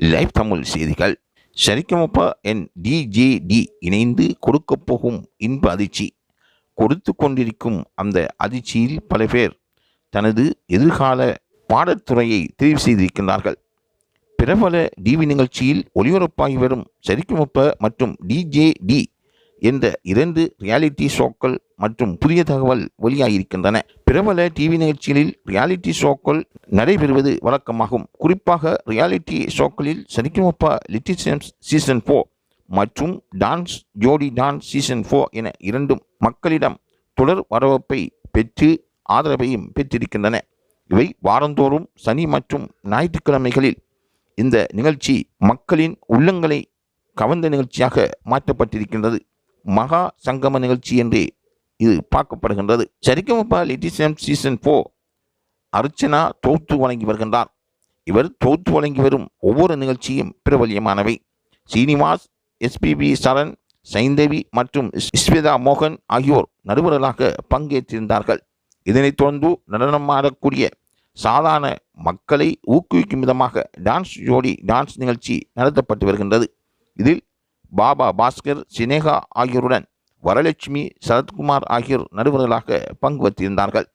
Live Tamil செய்திகள். சரிகமப்பா என் DJD இணைந்து கொடுக்க போகும் இன்ப அதிர்ச்சி. கொடுத்து கொண்டிருக்கும் அந்த அதிர்ச்சியில் பல பேர் தனது எதிர்கால பாடத்துறையை தெரிவு செய்திருக்கின்றார்கள். பிரபல டிவி நிகழ்ச்சியில் ஒளிபரப்பாகி வரும் சரிக்குமப்ப மற்றும் டிஜேடி என்ற இரண்டு ரியாலிட்டி ஷோக்கள் மற்றும் புதிய தகவல் வெளியாகியிருக்கின்றன பிரபல டிவி நிகழ்ச்சிகளில் ரியாலிட்டி ஷோக்கள் நடைபெறுவது வழக்கமாகும். குறிப்பாக ரியாலிட்டி ஷோக்களில் சரிகமப்பா லிட்டிசன்ஸ் சீசன் ஃபோர் மற்றும் dance Jodi dance season four என இரண்டும் மக்களிடம் தொடர் வரவேற்பை பெற்று ஆதரவையும் பெற்றிருக்கின்றன. இவை வாரந்தோறும் சனி மற்றும் ஞாயிற்றுக்கிழமைகளில் இந்த நிகழ்ச்சி மக்களின் உள்ளங்களை கவர்ந்த நிகழ்ச்சியாக மாற்றப்பட்டிருக்கின்றது. மகா சங்கம நிகழ்ச்சி என்றே இது பார்க்கப்படுகின்றது. சரிகமப்பா லிட்டிசம் சீசன் ஃபோர் அர்ச்சனா தொகுத்து வழங்கி வருகின்றார். இவர் தொகுத்து வழங்கி வரும் ஒவ்வொரு நிகழ்ச்சியும் பிரபல்யமானவை Srinivas S P B Charan Saindhavi மற்றும் ஸ்வேதா மோகன் ஆகியோர் நடுவர்களாக பங்கேற்றிருந்தார்கள். இதனைத் தொடர்ந்து நடனமாடக்கூடிய சாதாரண மக்களை ஊக்குவிக்கும் விதமாக டான்ஸ் ஜோடி டான்ஸ் நிகழ்ச்சி நடத்தப்பட்டு வருகின்றது. இதில் பாபா பாஸ்கர் சினேகா ஆகியோருடன் வரலட்சுமி சரத்குமார் ஆகியோர் நடுவர்களாக பங்கு பெற்றிருந்தார்கள்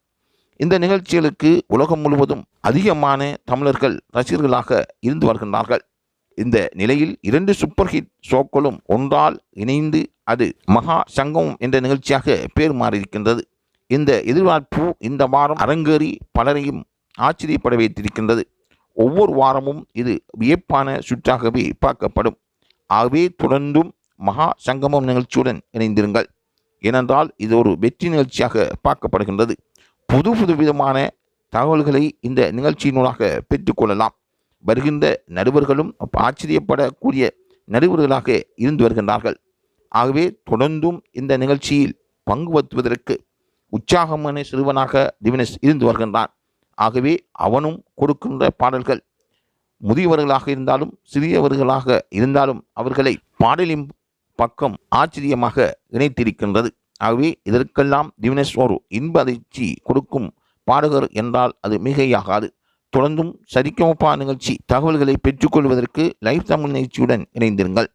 இந்த நிகழ்ச்சிகளுக்கு உலகம் முழுவதும் அதிகமான தமிழர்கள் ரசிகர்களாக இருந்து வருகின்றார்கள். இந்த நிலையில் இரண்டு சூப்பர் ஹிட் ஷோக்களும் ஒன்றால் இணைந்து அது மகா சங்கம் என்ற நிகழ்ச்சியாக பேர் மாறியிருக்கின்றது. இந்த எதிர்பார்ப்பு இந்த வாரம் அரங்கேறி பலரையும் ஆச்சரியப்பட வைத்திருக்கின்றது. ஒவ்வொரு வாரமும் இது வியப்பான சுற்றாகவே பார்க்கப்படும். ஆகவே தொடர்ந்தும் மகா சங்கமம் நிகழ்ச்சியுடன் இணைந்திருங்கள். ஏனென்றால் இது ஒரு வெற்றி நிகழ்ச்சியாக பார்க்கப்படுகின்றது. புது புது விதமான தகவல்களை இந்த நிகழ்ச்சியினூடாக பெற்றுக்கொள்ளலாம் வருகின்ற நடுவர்களும் ஆச்சரியப்படக்கூடிய நடுவர்களாக இருந்து வருகின்றார்கள். ஆகவே தொடர்ந்தும் இந்த நிகழ்ச்சியில் பங்கு பற்றுவதற்கு உற்சாகமான சிறுவனாக திவினஸ் இருந்து வருகின்றான். ஆகவே அவனும் கொடுக்கின்ற பாடல்கள் முதியவர்களாக இருந்தாலும் சிறியவர்களாக இருந்தாலும் அவர்களை பாடலின் பக்கம் ஆச்சரியமாக இணைத்திருக்கின்றது ஆகவே இதற்கெல்லாம் திவினஸ் ஒரு இன்ப அதிர்ச்சி கொடுக்கும் பாடகர் என்றால் அது மிகையாகாது. தொடர்ந்தும் சரிக்கமப்பா நிகழ்ச்சி தகவல்களை பெற்றுக்கொள்வதற்கு லைஃப் தமிழ் நிகழ்ச்சியுடன் இணைந்திருங்கள்.